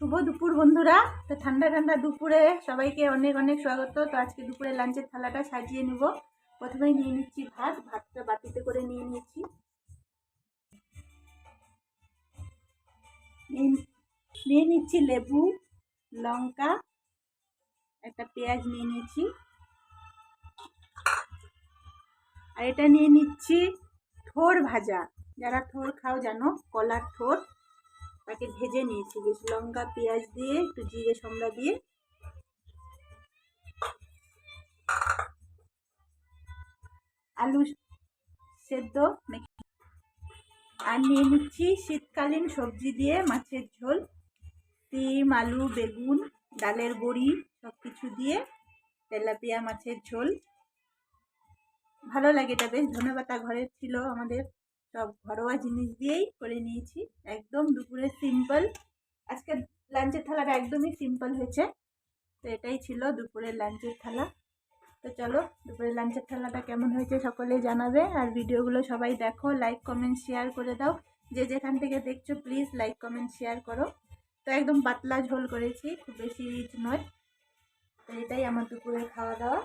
শুভ দুপুর বন্ধুরা। তো ঠান্ডা ঠান্ডা দুপুরে সবাইকে অনেক অনেক স্বাগত। তো আজকে দুপুরে লাঞ্চের থালাটা সাজিয়ে নিব। প্রথমেই নিয়ে নিচ্ছি ভাত। ভাতটা বাটিতে করে নিয়ে নিয়েছি। নিয়ে- নিয়ে নিচ্ছি লেবু, লঙ্কা, একটা পেঁয়াজ নিয়ে নিয়েছি। আর এটা নিয়ে নিচ্ছি থোর ভাজা। যারা থোর খাও জানো, কলার থোর। তাকে ভেজে নিয়েছি, বেশ লঙ্কা, পেঁয়াজ দিয়ে, একটু জিরে সম্রা দিয়ে। আলু সেদ্ধ আর নিয়ে নিচ্ছি শীতকালীন সবজি দিয়ে মাছের ঝোল। সিম আলু, বেগুন, ডালের বড়ি সব কিছু দিয়ে তেলাপিয়া মাছের ঝোল। ভালো লাগে এটা বেশ ধনেপাতা ঘরে ছিল আমাদের। সব ঘরোয়া জিনিস দিয়েই করে নিয়েছি। একদম দুপুরে সিম্পল আজকে লাঞ্চের থালাটা একদমই সিম্পল হয়েছে। তো এটাই ছিল দুপুরের লাঞ্চের থালা। তো চলো, দুপুরের লাঞ্চের থালাটা কেমন হয়েছে সকলেই জানাবে। আর ভিডিওগুলো সবাই দেখো লাইক কমেন্ট শেয়ার করে দাও। যে যেখান থেকে দেখছ প্লিজ লাইক কমেন্ট শেয়ার করো। তো একদম পাতলা ঝোল করেছি, খুব বেশি রিচ নয়। তো এটাই আমার দুপুরে খাওয়া দাওয়া